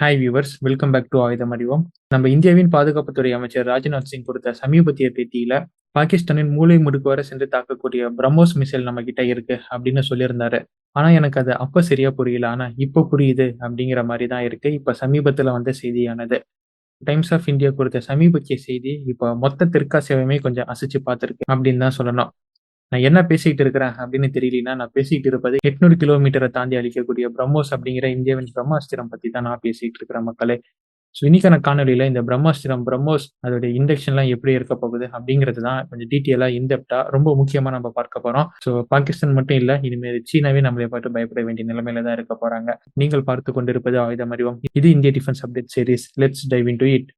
Hi viewers welcome back to Aayudham Arivom. நம்ம இந்தியாவின் பாதுகாப்புத்துறை அமைச்சர் ராஜ்நாத் சிங் கொடுத்த சமீபத்திய பேட்டியில பாகிஸ்தானின் மூளை முடுக்கு வர சென்று தாக்கக்கூடிய பிரம்மோஸ் மிசைல் நம்ம கிட்ட இருக்கு அப்படின்னு சொல்லியிருந்தாரு. ஆனா எனக்கு அது அப்ப சரியா புரியல. ஆனா இப்ப புரியுது அப்படிங்கிற மாதிரி தான் இருக்கு. இப்ப சமீபத்துல வந்த செய்தியானது. டைம்ஸ் ஆஃப் இந்தியா கொடுத்த சமீபத்திய செய்தி இப்ப மொத்த தெற்காசியாவையுமே கொஞ்சம் அசைச்சு பார்த்துருக்கு அப்படின்னு தான் சொல்லணும். நான் என்ன பேசிக்கிட்டு இருக்கிறேன் அப்படின்னு தெரியலனா நான் பேசிக்கிட்டு இருப்பது எட்நூறு கிலோமீட்டரை தாண்டி அளிக்கக்கூடிய பிரம்மோஸ் அப்படிங்கிற இந்தியாவின் பிரம்மாஸ்திரம் பத்தி தான் நான் பேசிட்டு இருக்கிறேன் மக்களே. ஸோ இன்னைக்கான காணொலியில இந்த பிரம்மாஸ்திரம் பிரம்மோஸ் அதோடைய இண்டக்ஷன்லாம் எப்படி இருக்க போகுது அப்படிங்கிறது தான் கொஞ்சம் டீட்டெயிலாக இன்டெப்டா ரொம்ப முக்கியமா நம்ம பார்க்க போறோம். ஸோ பாகிஸ்தான் மட்டும் இல்ல இனிமேல் சீனாவே நம்மளை பார்த்து பயப்பட வேண்டிய நிலைமையில தான் இருக்க போறாங்க. நீங்கள் பார்த்து கொண்டிருப்பது ஆயுதம் அறிவோம். இது இந்திய defence update series let's dive into it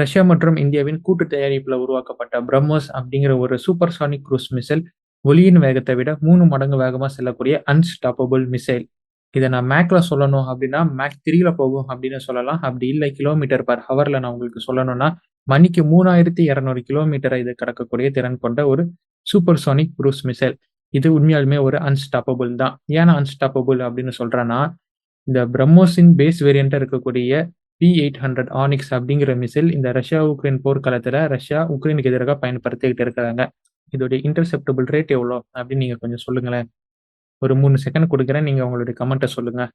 Russia மற்றும் இந்தியாவின் கூட்டு தயாரிப்பில் உருவாக்கப்பட்ட பிரம்மோஸ் அப்படிங்கிற ஒரு சூப்பர் சானிக் குரூஸ் மிசைல் ஒளியின் வேகத்தை விட மூணு மடங்கு வேகமாக செல்லக்கூடிய அன்ஸ்டாப்பபிள் மிசைல் இதை நான் மேக்ல சொல்லணும் அப்படின்னா மேக் த்ரீல போகும் அப்படின்னு சொல்லலாம். அப்படி இல்லை கிலோமீட்டர் பர் ஹவர்ல நான் உங்களுக்கு சொல்லணும்னா மணிக்கு மூணாயிரத்தி இரநூறு கிலோமீட்டரை இது கடக்கக்கூடிய திறன் கொண்ட ஒரு சூப்பர் சானிக் குரூஸ் மிசைல் இது உண்மையாலுமே ஒரு அன்ஸ்டாப்பபிள் தான். ஏன்னா அன்ஸ்டாப்பபிள் அப்படின்னு சொல்றேன்னா இந்த பிரம்மோஸின் பேஸ் வேரியண்டா இருக்கக்கூடிய பி எயிட் ஹண்ட்ரட் ஆனிக்ஸ் அப்படிங்கிற மிசைல் இந்த ரஷ்யா உக்ரைன் போர்க்காலத்தில் ரஷ்யா உக்ரைனுக்கு எதிராக பயன்படுத்திக்கிட்டு இருக்கிறாங்க. இதோடைய இன்டர்செப்டபிள் ரேட் எவ்வளோ? அப்படின்னு நீங்கள் கொஞ்சம் சொல்லுங்களேன். ஒரு மூணு செகண்ட் கொடுக்குறேன். நீங்கள் உங்களுடைய கமெண்ட்டை சொல்லுங்கள்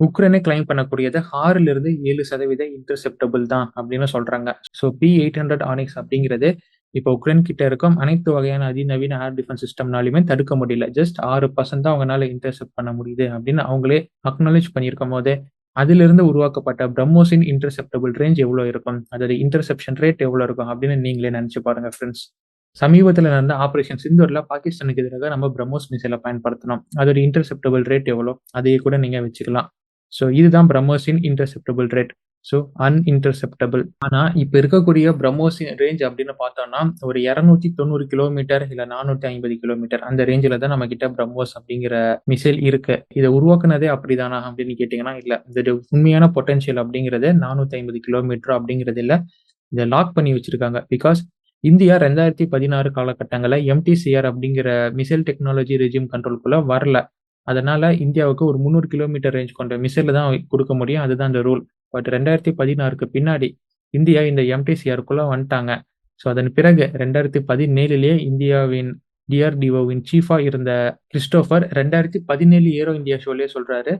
உக்ரைனை கிளைம் பண்ணக்கூடியது ஆறுல இருந்து ஏழு சதவீத இன்டர்செப்டபிள் தான் அப்படின்னு சொல்றாங்க. So P eight hundred Onyx அப்படிங்கிறது இப்போ உக்ரைன் கிட்ட இருக்கும் அனைத்து வகையான அதிநவீன ஏர் டிஃபென்ஸ் சிஸ்டம்னாலுமே தடுக்க முடியல. ஜஸ்ட் ஆறு பர்சன்ட் தான் அவங்களால இன்டர்செப்ட் பண்ண முடியுது அப்படின்னு அவங்களே அக்னாலேஜ் பண்ணியிருக்கும் போதே அதிலிருந்து உருவாக்கப்பட்ட பிரம்மோஸின் இன்டர்செப்டபிள் ரேஞ்ச் எவ்வளோ இருக்கும்? அதோட இன்டர்செப்ஷன் ரேட் எவ்வளோ இருக்கும் அப்படின்னு நீங்களே நினைச்சு பாருங்க ஃப்ரெண்ட்ஸ் சமீபத்தில் நடந்த ஆபரேஷன் சிந்தூரில் பாகிஸ்தானுக்கு எதிராக நம்ம பிரம்மோஸ் மிசைலை பயன்படுத்தணும் அதோட இன்டர்செப்டபிள் ரேட் எவ்வளோ? அதையே கூட நீங்கள் வச்சுக்கலாம். ஸோ இதுதான் பிரம்மோஸின் இன்டர்செப்டபிள் ரேட் ஸோ அன்இன்டர்செப்டபிள் ஆனால் இப்போ இருக்கக்கூடிய பிரம்மோஸின் ரேஞ்ச் அப்படின்னு பார்த்தோம்னா ஒரு இரநூத்தி தொண்ணூறு கிலோமீட்டர் இல்லை நானூற்றி ஐம்பது கிலோமீட்டர் அந்த ரேஞ்சில் தான் நம்ம கிட்ட பிரம்மோஸ் அப்படிங்கிற மிசைல் இருக்கு. இதை உருவாக்குனதே அப்படிதானா அப்படின்னு கேட்டிங்கன்னா இல்லை. இந்த உண்மையான பொட்டன்ஷியல் அப்படிங்கிறது நானூற்றி ஐம்பது கிலோமீட்டர் அப்படிங்கிறது இல்லை. இதை லாக் பண்ணி வச்சிருக்காங்க. பிகாஸ் இந்தியா ரெண்டாயிரத்தி பதினாறு காலகட்டங்களில் எம்டிசிஆர் அப்படிங்கிற மிசைல் டெக்னாலஜி ரெஜிம் கண்ட்ரோல்குள்ளே வரல. அதனால இந்தியாவுக்கு ஒரு முந்நூறு கிலோமீட்டர் ரேஞ்ச் கொண்ட மிசைல தான் கொடுக்க முடியும். அதுதான் அந்த ரூல் பட் ரெண்டாயிரத்தி பதினாறுக்கு பின்னாடி இந்தியா இந்த எம்டிசிஆருக்குள்ள வந்துட்டாங்க. ஸோ அதன் பிறகு ரெண்டாயிரத்தி பதினேழுலேயே இந்தியாவின் டிஆர்டிஓவின் சீஃபா இருந்த கிறிஸ்டோஃபர் ரெண்டாயிரத்தி பதினேழு ஏரோ இந்தியா ஷோலேயே சொல்றாரு.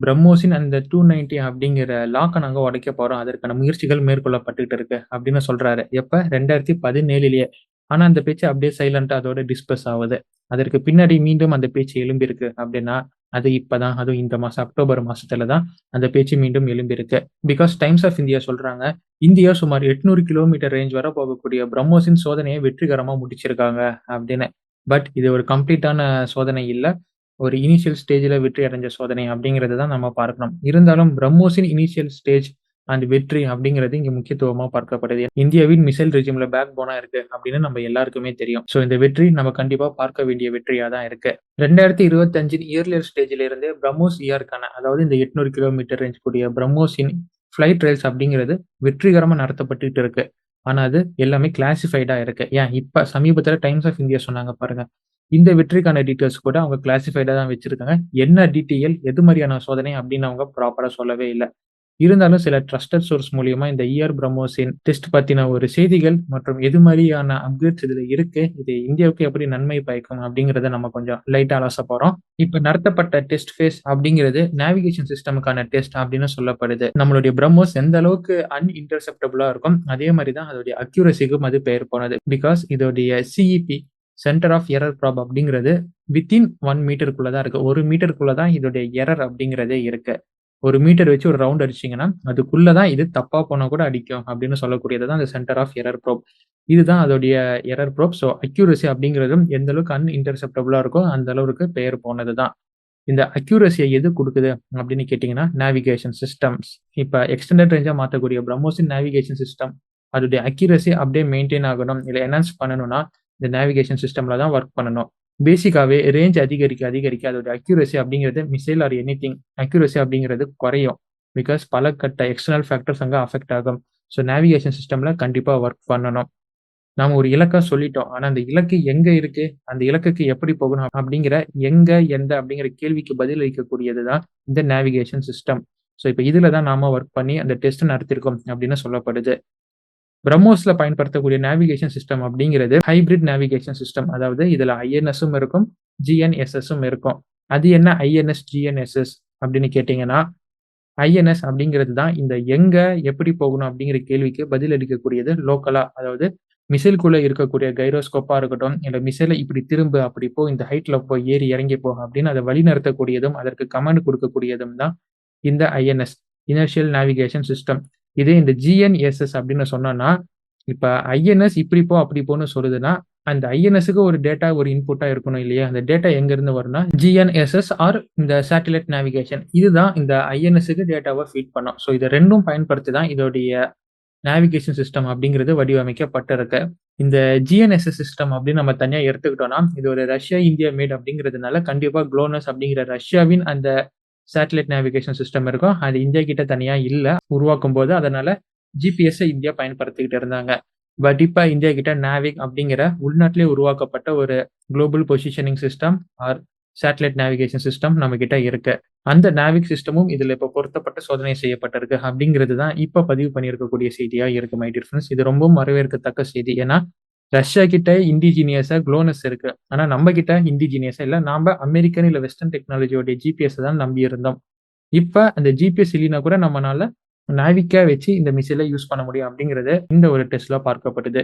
பிரம்மோசின் அந்த டூ நைன்டி அப்படிங்கிற லாக்கை நாங்கள் உடைக்க போறோம். அதற்கான முயற்சிகள் மேற்கொள்ளப்பட்டுக்கிட்டு இருக்கு அப்படின்னு சொல்றாரு. எப்ப? ரெண்டாயிரத்தி பதினேழுலயே. ஆனா அந்த பேச்சு அப்படியே சைலண்டா அதோட டிஸ்பஸ் ஆகுது. அதற்கு பின்னாடி மீண்டும் அந்த பேச்சு எழும்பியிருக்கு அப்படின்னா அது இப்பதான் அதுவும் இந்த மாசம் அக்டோபர் மாசத்துல தான் அந்த பேச்சு மீண்டும் எழும்பியிருக்கு பிகாஸ் டைம்ஸ் ஆஃப் இந்தியா சொல்றாங்க இந்தியா சுமார் எட்நூறு கிலோமீட்டர் ரேஞ்ச் வர போகக்கூடிய பிரம்மோஸின் சோதனையை வெற்றிகரமா முடிச்சிருக்காங்க அப்படின்னு. பட் இது ஒரு கம்ப்ளீட்டான சோதனை இல்லை. ஒரு இனிஷியல் ஸ்டேஜில் வெற்றி அடைஞ்ச சோதனை அப்படிங்கிறது தான் நம்ம பார்க்கணும். இருந்தாலும் பிரம்மோஸின் இனிஷியல் ஸ்டேஜ் அண்ட் வெற்றி அப்படிங்கிறது இங்க முக்கியத்துவமா பார்க்கப்படுது. இந்தியாவின் மிசைல் ரெஜிம்ல பேக் போனா இருக்கு அப்படின்னு நம்ம எல்லாருக்குமே தெரியும். ஸோ இந்த வெற்றி நம்ம கண்டிப்பா பார்க்க வேண்டிய வெற்றியா தான் இருக்கு. ரெண்டாயிரத்தி இருபத்தி அஞ்சின் இயர்லியர் ஸ்டேஜ்ல இருந்து பிரம்மோஸ் இயர்க்கான அதாவது இந்த எட்நூறு கிலோமீட்டர் ரேஞ்ச் கூடிய பிரம்மோஸின் ஃபிளைட் ரயில்ஸ் அப்படிங்கிறது வெற்றிகரமா நடத்தப்பட்டு இருக்கு. ஆனா அது எல்லாமே கிளாசிஃபைடா இருக்கு. ஏன்? இப்ப சமீபத்துல டைம்ஸ் ஆஃப் இந்தியா சொன்னாங்க பாருங்க. இந்த வெற்றிக்கான டீட்டெயில்ஸ் கூட அவங்க கிளாசிஃபைடா தான் வச்சிருக்காங்க. என்ன டீட்டெயில் எது மாதிரியான சோதனை அப்படின்னு அவங்க ப்ராப்பரா சொல்லவே இல்லை. இருந்தாலும் சில ட்ரஸ்டட் சோர்ஸ் மூலியமா இந்த இயர் பிரம்மோசின் டெஸ்ட் பத்தின ஒரு செய்திகள் மற்றும் எது மாதிரியான அப்கிரேட்ஸ் இதுல இருக்கு இது இந்தியாவுக்கு எப்படி நன்மை பயக்கும் அப்படிங்கறத நம்ம கொஞ்சம் லைட்டா அலச போறோம். இப்ப நடத்தப்பட்ட டெஸ்ட் ஃபேஸ் அப்படிங்கிறது நேவிகேஷன் சிஸ்டமுக்கான டெஸ்ட் அப்படின்னு சொல்லப்படுது. நம்மளுடைய பிரம்மோஸ் எந்த அளவுக்கு அன்இன்டர்செப்டபிளா இருக்கும் அதே மாதிரி தான் அதோடைய அக்யூரசிக்கும் அது பெயர் போனது. பிகாஸ் இதோடைய C E P centre of error prob அப்படிங்கிறது வித்தின் ஒன் மீட்டருக்குள்ள தான் இருக்கு. ஒரு மீட்டருக்குள்ள தான் இதோடைய எரர் அப்படிங்கிறதே இருக்கு. ஒரு மீட்டர் வச்சு ஒரு ரவுண்ட் அடிச்சிங்கன்னா அதுக்குள்ளதான் இது தப்பா போனா கூட அடிக்கும் அப்படின்னு சொல்லக்கூடியது தான் அந்த சென்டர் ஆஃப் எரர் ப்ரோப் இதுதான் அதோடைய எரர் ப்ரோப் ஸோ அக்யூரசி அப்படிங்கிறதும் எந்த அளவுக்கு அன் இன்டர்செப்டபிளா இருக்கோ அந்த அளவுக்கு பெயர் போனது தான் இந்த அக்யூரசியை எது கொடுக்குது அப்படின்னு கேட்டிங்கன்னா நேவிகேஷன் சிஸ்டம்ஸ் இப்போ எக்ஸ்டெண்டட் ரேஞ்சாக மாற்றக்கூடிய பிரம்மோசின் நேவிகேஷன் சிஸ்டம் அதோடைய அக்யூரசி அப்படியே மெயின்டைன் ஆகணும் இல்லை என்ஹான்ஸ் பண்ணணும்னா இந்த நேவிகேஷன் சிஸ்டமில் தான் ஒர்க் பண்ணணும். பேசிக்காவே ரேஞ்ச் அதிகரிக்க அதிகரிக்க அதோட அக்யூரசி அப்படிங்கிறது missile or anything accuracy அப்படிங்கிறது குறையும். பிகாஸ் பல கட்ட எக்ஸ்டர்னல் ஃபேக்டர்ஸ் அங்கே அஃபெக்ட் ஆகும். ஸோ நேவிகேஷன் சிஸ்டமில் கண்டிப்பாக ஒர்க் பண்ணணும். நாம் ஒரு இலக்கா சொல்லிட்டோம். ஆனால் அந்த இலக்கு எங்கே இருக்கு? அந்த இலக்குக்கு எப்படி போகணும் அப்படிங்கிற எங்க எந்த அப்படிங்கிற கேள்விக்கு பதிலளிக்கக்கூடியது தான் இந்த நேவிகேஷன் சிஸ்டம் ஸோ இப்போ இதில் தான் நாம ஒர்க் பண்ணி அந்த டெஸ்ட் நடத்திருக்கோம் அப்படின்னு சொல்லப்படுது. பிரம்மோஸ்ல பயன்படுத்தக்கூடிய நேவிகேஷன் சிஸ்டம் அப்படிங்கிறது ஹைபிரிட் நேவிகேஷன் சிஸ்டம் அதாவது இதுல ஐஎன்எஸும் இருக்கும் ஜிஎன்எஸ்எஸும் இருக்கும். அது என்ன? ஐஎன்எஸ் ஜிஎன்எஸ்எஸ் அப்படின்னு கேட்டீங்கன்னா ஐஎன்எஸ் அப்படிங்கிறது தான் இந்த எங்க எப்படி போகணும் அப்படிங்கிற கேள்விக்கு பதில் அளிக்கக்கூடியது லோக்கலா அதாவது மிசைல்குள்ள இருக்கக்கூடிய கைரோஸ்கோப்பா இருக்கட்டும் இல்ல மிசைல இப்படி திரும்ப அப்படி போ இந்த ஹைட்ல போய் ஏறி இறங்கி போ அப்படின்னு அதை வழிநடத்தக்கூடியதும் அதற்கு கமெண்ட் கொடுக்கக்கூடியதும் தான் இந்த ஐஎன்எஸ் இனர்ஷியல் நேவிகேஷன் சிஸ்டம் இதே இந்த ஜிஎன்எஸ்எஸ் அப்படின்னு சொன்னோம்னா இப்போ ஐஎன்எஸ் இப்படி போ அப்படி போன்னு சொல்லுதுன்னா அந்த ஐஎன்எஸ்க்கு ஒரு டேட்டா ஒரு இன்புட்டா இருக்கணும் இல்லையா? அந்த டேட்டா எங்க இருந்து வரும்னா G N S S or இந்த சேட்டலைட் நேவிகேஷன் இதுதான் இந்த ஐஎன்எஸ்க்கு டேட்டாவை ஃபீட் பண்ணும். ஸோ இதை ரெண்டும் பயன்படுத்தி தான் இதோடைய நேவிகேஷன் சிஸ்டம் அப்படிங்கிறது வடிவமைக்கப்பட்டிருக்கு. இந்த ஜிஎன்எஸ்எஸ் சிஸ்டம் அப்படின்னு நம்ம தனியாக எடுத்துக்கிட்டோம்னா இது ஒரு ரஷ்யா இந்தியா மேட் அப்படிங்கிறதுனால கண்டிப்பாக குளோனஸ் அப்படிங்கிற ரஷ்யாவின் அந்த சேட்டலைட் நேவிகேஷன் சிஸ்டம் இருக்கும். அது இந்தியா கிட்ட தனியா இல்ல. உருவாக்கும் போது அதனால ஜிபிஎஸ் இந்தியா பயன்படுத்திக்கிட்டு இருந்தாங்க. பட் இப்போ இந்தியா கிட்ட நாவிக் அப்படிங்கிற உள்நாட்டிலே உருவாக்கப்பட்ட ஒரு global positioning system or satellite navigation system நம்ம கிட்ட இருக்கு. அந்த நாவிக் சிஸ்டமும் இதுல இப்போ பொருத்தப்பட்ட சோதனை செய்யப்பட்டிருக்கு. அப்படிங்கிறது தான் இப்போ பதிவு பண்ணியிருக்கக்கூடிய செய்தியா இருக்கு மை டிஃபரன்ஸ் இது ரொம்பவும் வரவேற்கத்தக்க செய்தி. ஏன்னா ரஷ்யா கிட்ட இண்டிஜினியஸா குளோனஸ் இருக்கு. ஆனா நம்ம கிட்ட இண்டிஜினியஸா இல்ல. நாம அமெரிக்கன் இல்ல வெஸ்டர்ன் டெக்னாலஜியோடைய ஜிபிஎஸ் தான் நம்பி இருந்தோம். இப்ப அந்த ஜிபிஎஸ் இல்லைனா கூட நம்மளால நாவிக்கா வச்சு இந்த மிசைலை யூஸ் பண்ண முடியும் அப்படிங்கறது இந்த ஒரு டெஸ்ட்ல பார்க்கப்பட்டது.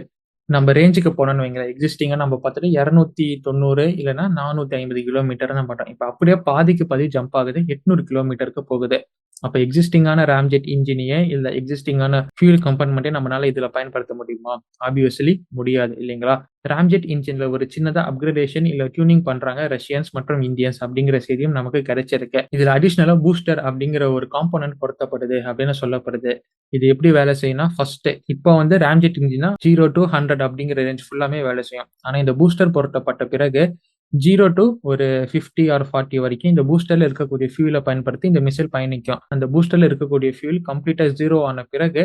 நம்ம ரேஞ்சுக்கு போனோம்னு வைங்களேன். எக்ஸிஸ்டிங்கா நம்ம பார்த்துட்டு இரநூத்தி தொண்ணூறு இல்லைன்னா நானூத்தி ஐம்பது கிலோமீட்டர் நம்ம பண்றோம் இப்போ அப்படியே பாதிக்கு பாதி ஜம்ப் ஆகுது. எட்நூறு கிலோமீட்டருக்கு போகுது. அப்போ எக்ஸிஸ்டிங்கான ராம்ஜெட் இன்ஜினியே இல்லை எக்ஸிஸ்டிங்கான ஃபியூல் கம்பார்ட்மெண்ட்டே நம்மளால இதில் பயன்படுத்த முடியுமா? ஆப்வியஸ்லி முடியாது இல்லைங்களா? ராம்ஜெட் இன்ஜின்ல ஒரு சின்னதாக அப்கிரேடேஷன் இல்லை டியூனிங் பண்றாங்க ரஷ்யன்ஸ் மற்றும் இந்தியன்ஸ் அப்படிங்கிற செய்தியும் நமக்கு கிடைச்சிருக்கு. இதுல அடிஷ்னலாக பூஸ்டர் அப்படிங்கிற ஒரு காம்போனன்ட் பொருத்தப்படுது அப்படின்னு சொல்லப்படுது. இது எப்படி வேலை செய்யணும் ஃபர்ஸ்ட் இப்போ வந்து ராம்ஜெட் இன்ஜினா ஜீரோ டு ஹண்ட்ரட் அப்படிங்கிற ரேஞ்ச் ஃபுல்லாமே வேலை செய்யும். ஆனால் இந்த பூஸ்டர் பொருத்தப்பட்ட பிறகு ஜீரோ டு ஒரு ஃபிஃப்டி ஆர் ஃபார்ட்டி வரைக்கும் இந்த பூஸ்டர்ல இருக்கக்கூடிய ஃபியூலை பயன்படுத்தி இந்த மிசைல் பயணிக்கும். அந்த பூஸ்டர்ல இருக்கக்கூடிய ஃபியூல் கம்ப்ளீட்டா ஜீரோ ஆன பிறகு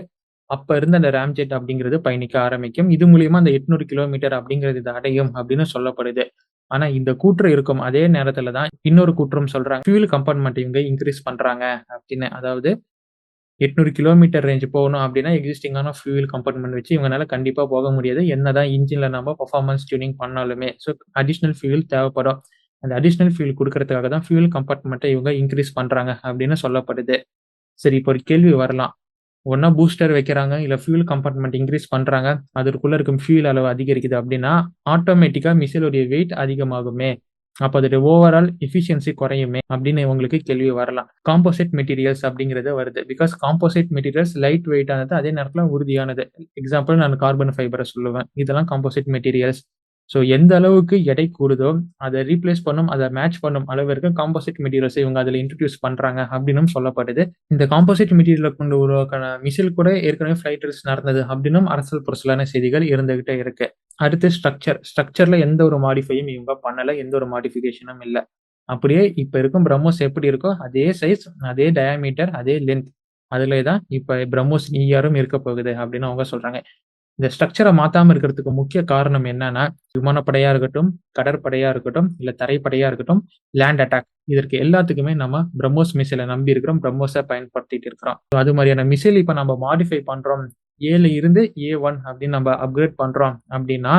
அப்ப இருந்து அந்த ராம்ஜெட் அப்படிங்கிறது பயணிக்க ஆரம்பிக்கும். இது மூலியமா அந்த எட்நூறு கிலோமீட்டர் அப்படிங்கிறது இது அடையும் அப்படின்னு சொல்லப்படுது. ஆனா இந்த கூற்று இருக்கும். அதே நேரத்துல தான் இன்னொரு கூற்றம் சொல்றாங்க. ஃபியூல் கம்பார்ட்மெண்ட் இவங்க இன்க்ரீஸ் பண்றாங்க அப்படின்னு. அதாவது எட்நூறு கிலோமீட்டர் ரேஞ்ச் போகணும் அப்படின்னா எக்ஸிஸ்டிங்கான ஃபியூல் கம்பார்ட்மெண்ட் வச்சு இவங்களால கண்டிப்பாக போக முடியாது. என்னதான் இன்ஜினில் நம்ம பர்ஃபார்மன்ஸ் டியூனிங் பண்ணாலுமே ஸோ அடிஷ்னல் ஃபியூல் தேவைப்படும். அந்த அடிஷ்னல் ஃபியூல் கொடுக்கறதுக்காக தான் ஃபியூல் கம்பார்ட்மெண்ட்டை இவங்க இன்க்ரீஸ் பண்ணுறாங்க அப்படின்னு சொல்லப்படுது. சரி இப்போ ஒரு கேள்வி வரலாம். ஒன்றா பூஸ்டர் வைக்கிறாங்க இல்லை ஃபியூல் கம்பார்ட்மெண்ட் இன்க்ரீஸ் பண்ணுறாங்க அதுக்குள்ளே இருக்கும் ஃபியூல் அளவு அதிகரிக்குது அப்படின்னா ஆட்டோமேட்டிக்காக மிசைலுடைய வெயிட் அதிகமாகுமே. அப்போ அதோட ஓவரால் எஃபிஷியன்சி குறையுமே அப்படின்னு இவங்களுக்கு கேள்வி வரலாம். காம்போசிட் மெட்டீரியல்ஸ் அப்படிங்கிறது வருது. Because composite materials light weight ஆனது அதே நேரத்தில் உறுதியானது. எக்ஸாம்பிள் நான் கார்பன் ஃபைபரை சொல்லுவேன். இதெல்லாம் காம்போசிட் மெட்டீரியல்ஸ் ஸோ எந்த அளவுக்கு எடை கூடுதோ அதை ரீப்ளேஸ் பண்ணும் அதை மேட்ச் பண்ணும் அளவிற்கு காம்போசிட் மெட்டீரியல்ஸை இவங்க அதில் இன்ட்ரடியூஸ் பண்ணுறாங்க அப்படின்னும் சொல்லப்படுது. இந்த காம்போசிட் மெட்டீரியலை கொண்டு உருவாக்கான மிசில் கூட ஏற்கனவே ஃப்ளைட் டெஸ்ட் நடந்தது அப்படின்னும் அரசல் புரசலான செய்திகள் இருந்துகிட்டே இருக்கு. அடுத்து ஸ்ட்ரக்சர் ஸ்ட்ரக்சரில் எந்த ஒரு மாடிஃபையும் இவங்க பண்ணலை எந்த ஒரு மாடிஃபிகேஷனும் இல்லை. அப்படியே இப்போ இருக்கும் பிரம்மோஸ் எப்படி இருக்கோ அதே சைஸ் அதே டயாமீட்டர் அதே லென்த் அதுல தான் இப்போ பிரம்மோஸ் நீயாரும் இருக்க போகுது அப்படின்னு அவங்க சொல்றாங்க. இந்த ஸ்ட்ரக்சரை மாத்தாம இருக்கிறதுக்கு முக்கிய காரணம் என்னன்னா விமானப்படையா இருக்கட்டும் கடற்படையா இருக்கட்டும் இல்ல தரைப்படையா இருக்கட்டும் லேண்ட் அட்டாக் இதற்கு எல்லாத்துக்குமே நம்ம பிரம்மோஸ் மிசைலை நம்பி இருக்கிறோம் பிரம்மோஸை பயன்படுத்திட்டு இருக்கிறோம். அது மாதிரியான மிசைல் இப்ப நம்ம மாடிஃபை பண்றோம். ஏல இருந்து ஏ ஒன் அப்படின்னு நம்ம அப்கிரேட் பண்றோம் அப்படின்னா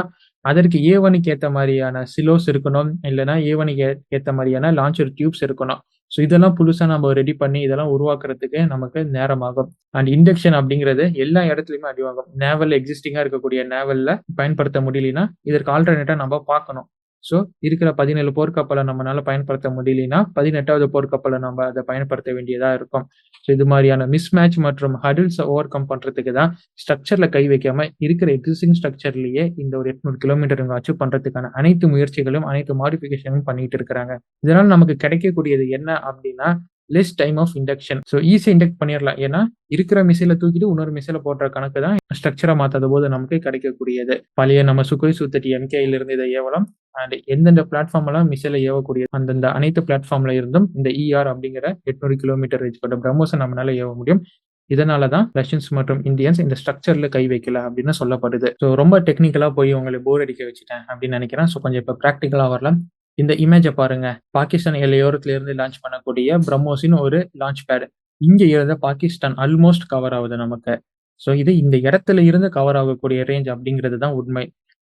அதற்கு ஏ ஒனுக்கு ஏற்ற மாதிரியான சிலோஸ் இருக்கணும் இல்லைன்னா ஏ ஒனுக்கு ஏற்ற மாதிரியான லான்ச்சர் டியூப்ஸ் இருக்கணும். ஸோ இதெல்லாம் புதுசா நம்ம ரெடி பண்ணி இதெல்லாம் உருவாக்குறதுக்கு நமக்கு நேரமாகும். அண்ட் இண்டக்ஷன் அப்படிங்கிறது எல்லா இடத்துலயுமே அடிவாகும் நேவல் எக்ஸிஸ்டிங்கா இருக்கக்கூடிய நேவலில் பயன்படுத்த முடியலனா இதற்கு ஆல்டர்னேட்டாக நம்ம பார்க்கணும். ஸோ இருக்கிற பதினேழு போர்க்கப்பலை நம்மளால பயன்படுத்த முடியலன்னா பதினெட்டாவது போர்க்கப்பலை நம்ம அதை பயன்படுத்த வேண்டியதா இருக்கும். ஸோ இது மாதிரியான மிஸ் மேட்ச் மற்றும் ஹடில்ஸை ஓவர் கம் பண்றதுக்கு தான் ஸ்ட்ரக்சர்ல கை வைக்காம இருக்கிற எக்ஸிஸ்டிங் ஸ்ட்ரக்சர்லயே இந்த ஒரு எட்நூறு கிலோமீட்டருங்க இவங்க அச்சீவ் பண்றதுக்கான அனைத்து முயற்சிகளும் அனைத்து மாடிஃபிகேஷனும் பண்ணிட்டு இருக்கிறாங்க. இதனால நமக்கு கிடைக்கக்கூடியது என்ன அப்படின்னா less time of induction so ஈஸியாக இண்டக்ட் பண்ணிடலாம். ஏன்னா இருக்கிற மிசைலை தூக்கிட்டு இன்னொரு மிசைலை போடுற கணக்கு தான் ஸ்ட்ரக்சரை மாற்றாத போது நமக்கு கிடைக்கக்கூடியது. பழைய நம்ம சுக்கோய் சுத்தட்டி எம்கேல இருந்து இதை ஏவலம் அண்ட் எந்தெந்த பிளாட்ஃபார்ம் எல்லாம் மிஸ்ஸில் ஏவக்கூடிய அந்தந்த அனைத்து பிளாட்ஃபார்ம்ல இருந்தும் இந்த இஆர் அப்படிங்கிற எட்நூறு கிலோமீட்டர் ரேஞ்ச் கொண்ட பிரம்மோஸை நம்மளால ஏவ முடியும். இதனால தான் ரஷ்யன்ஸ் மற்றும் இந்தியன்ஸ் இந்த ஸ்ட்ரக்சர்ல கை வைக்கல அப்படின்னு சொல்லப்படுது. ஸோ ரொம்ப டெக்னிக்கலா போய் உங்களை போர் அடிக்க வச்சுட்டேன் அப்படின்னு நினைக்கிறேன். ஸோ கொஞ்சம் இப்போ ப்ராக்டிக்கலா வரலாம். இந்த இமேஜை பாருங்க. பாகிஸ்தான் எல்லையோரத்துல இருந்து லான்ச் பண்ணக்கூடிய பிரம்மோஸின் ஒரு லான்ச் பேட் இங்க இருந்த பாகிஸ்தான் ஆல்மோஸ்ட் கவர் ஆகுது நமக்கு. ஸோ இது இந்த இடத்துல இருந்து கவர் ஆகக்கூடிய ரேஞ்ச் அப்படிங்கிறது தான் உண்மை.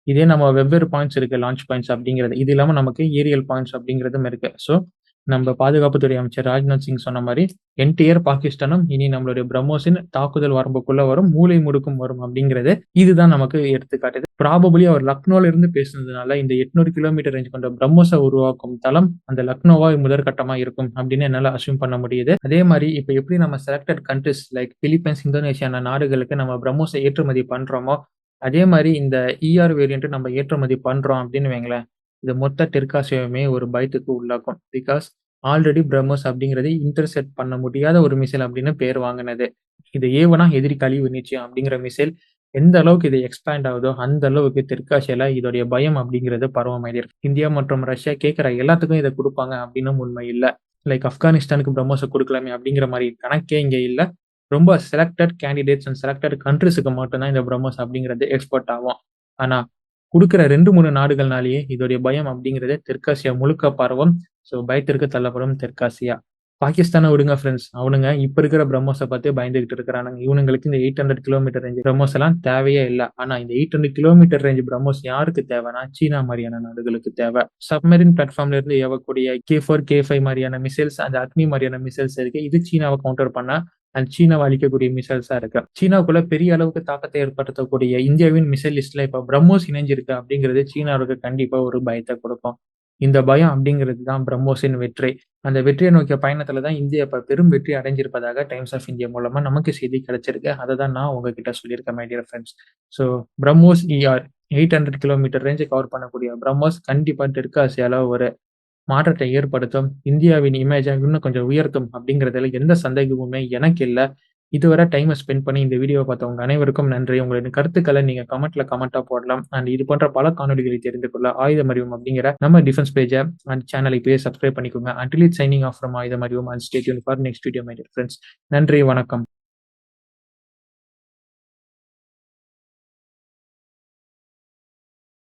இதே நம்ம வெவ்வேறு பாயிண்ட்ஸ் இருக்கு லான்ச் பாயிண்ட்ஸ் அப்படிங்கிறது. இது இல்லாமல் நமக்கு ஏரியல் பாயிண்ட்ஸ் அப்படிங்கிறதும் இருக்கு. ஸோ நம்ம பாதுகாப்புத்துறை அமைச்சர் ராஜ்நாத் சிங் சொன்ன மாதிரி என்டையர் பாகிஸ்தானும் இனி நம்மளுடைய பிரம்மோஸின் தாக்குதல் வரம்புக்குள்ள வரும் மூளை முடுக்கும் வரும் அப்படிங்கிறது. இதுதான் நமக்கு எடுத்துக்காட்டுது. ப்ராபபிளி அவர் லக்னோல இருந்து பேசுனதுனால இந்த எட்நூறு கிலோமீட்டர் ரேஞ்ச் கொண்ட பிரம்மோஸை உருவாக்கும் தளம் அந்த லக்னோவா முதற்கட்டமா இருக்கும் அப்படின்னு என்னால அசியூம் பண்ண முடியுது. அதே மாதிரி இப்போ எப்படி நம்ம செலக்டட் கண்ட்ரிஸ் லைக் பிலிப்பைன்ஸ் இந்தோனேஷியான நாடுகளுக்கு நம்ம பிரம்மோஸை ஏற்றுமதி பண்றோமோ அதே மாதிரி இந்த இஆர் வேரியன்ட் நம்ம ஏற்றுமதி பண்றோம் அப்படின்னு வைங்களேன் இது மொத்த தெற்காசியமே ஒரு பயத்துக்கு உள்ளாக்கும். பிகாஸ் ஆல்ரெடி பிரம்மோஸ் அப்படிங்கிறது இன்டர்செப்ட் பண்ண முடியாத ஒரு மிசைல் அப்படின்னு பேர் வாங்கினது. இது ஏவனா எதிரி கழிவு நிச்சயம் அப்படிங்கிற மிசைல் எந்த அளவுக்கு இது எக்ஸ்பேண்ட் ஆகுதோ அந்த அளவுக்கு தெற்காசியால இதோடைய பயம் அப்படிங்கிறது பருவமாயிருக்கு இந்தியா மற்றும் ரஷ்யா கேட்குற எல்லாத்துக்கும் இதை கொடுப்பாங்க அப்படின்னும் உண்மை இல்லை. லைக் ஆப்கானிஸ்தானுக்கு பிரம்மோஸை கொடுக்கலாமே அப்படிங்கிற மாதிரி கணக்கே இங்கே இல்லை. ரொம்ப செலக்டட் கேண்டிடேட்ஸ் அண்ட் செலக்டட் கண்ட்ரிஸுக்கு மட்டும்தான் இந்த பிரம்மோஸ் அப்படிங்கிறது எக்ஸ்போர்ட் ஆகும். ஆனால் கொடுக்குற ரெண்டு மூணு நாடுகள்னாலேயே இதோடைய பயம் அப்படிங்கிறது தெற்காசியா முழுக்க பரவும். ஸோ பயத்திற்கு தள்ளப்படும் தெற்காசியா. பாகிஸ்தானை விடுங்க ஃப்ரெண்ட்ஸ் அவனுங்க இப்போ இருக்கிற பிரம்மோஸை பார்த்து பயந்துகிட்டு இருக்கிறானுங்க. இவனுங்களுக்கு இந்த எயிட் ஹண்ட்ரட் கிலோமீட்டர் ரேஞ்ச் பிரம்மோஸ் எல்லாம் தேவையே இல்லை. ஆனால் இந்த எயிட் ஹண்ட்ரட் கிலோமீட்டர் ரேஞ்ச் பிரம்மோஸ் யாருக்கு தேவைன்னா சீனா மாதிரியான நாடுகளுக்கு தேவை. சப்மரின் பிளாட்ஃபார்ம்ல இருந்து ஏவக்கூடிய K four K five missiles missiles அந்த அக்னி மாதிரியான மிசைல்ஸ் இருக்கு. இது சீனாவை கவுண்டர் பண்ணால் அண்ட் சீனாவை அழிக்கக்கூடிய மிசைல்ஸா இருக்கு. சீனாவுக்குள்ள பெரிய அளவுக்கு தாக்கத்தை ஏற்படுத்தக்கூடிய இந்தியாவின் மிசைல் லிஸ்ட்ல இப்ப பிரம்மோஸ் இணைஞ்சிருக்கு அப்படிங்கிறது சீனாவுக்கு கண்டிப்பா ஒரு பயத்தை கொடுக்கும். இந்த பயம் அப்படிங்கிறது தான் பிரம்மோஸின் வெற்றி. அந்த வெற்றியை நோக்கிய பயணத்துல தான் இந்தியா இப்ப பெரும் வெற்றி அடைஞ்சிருப்பதாக டைம்ஸ் ஆஃப் இந்தியா மூலமா நமக்கு செய்தி கிடைச்சிருக்கு. அதை தான் நான் உங்ககிட்ட சொல்லியிருக்கேன் my dear friends so BrahMos E R eight hundred kilometre ரேஞ்சை cover பண்ணக்கூடிய பிரம்மோஸ் கண்டிப்பா தெற்கு ஒரு மாற்றத்தை ஏற்படுத்தும் இந்தியாவின் இமேஜை இன்னும் கொஞ்சம் உயர்த்தும் அப்படிங்கிறதுல எந்த சந்தேகமுமே எனக்கு இல்லை. இதுவரை டைமை ஸ்பெண்ட் பண்ணி இந்த வீடியோ பார்த்தவங்க அனைவருக்கும் நன்றி. உங்களின் கருத்துக்களை நீங்க கமெண்ட்ல கமெண்டா போடலாம். அண்ட் இது போன்ற பல காணொலிகளை தெரிந்து கொள்ள ஆயுதம் அறிவும் அப்படிங்கிற நம்ம டிஃபென்ஸ் பேஜை அண்ட் சேனலை போய் சப்ஸ்கிரைப் பண்ணிக்கோங்க. And signing off from Aayudham Arivom and stay tuned for next video my friends நன்றி வணக்கம்.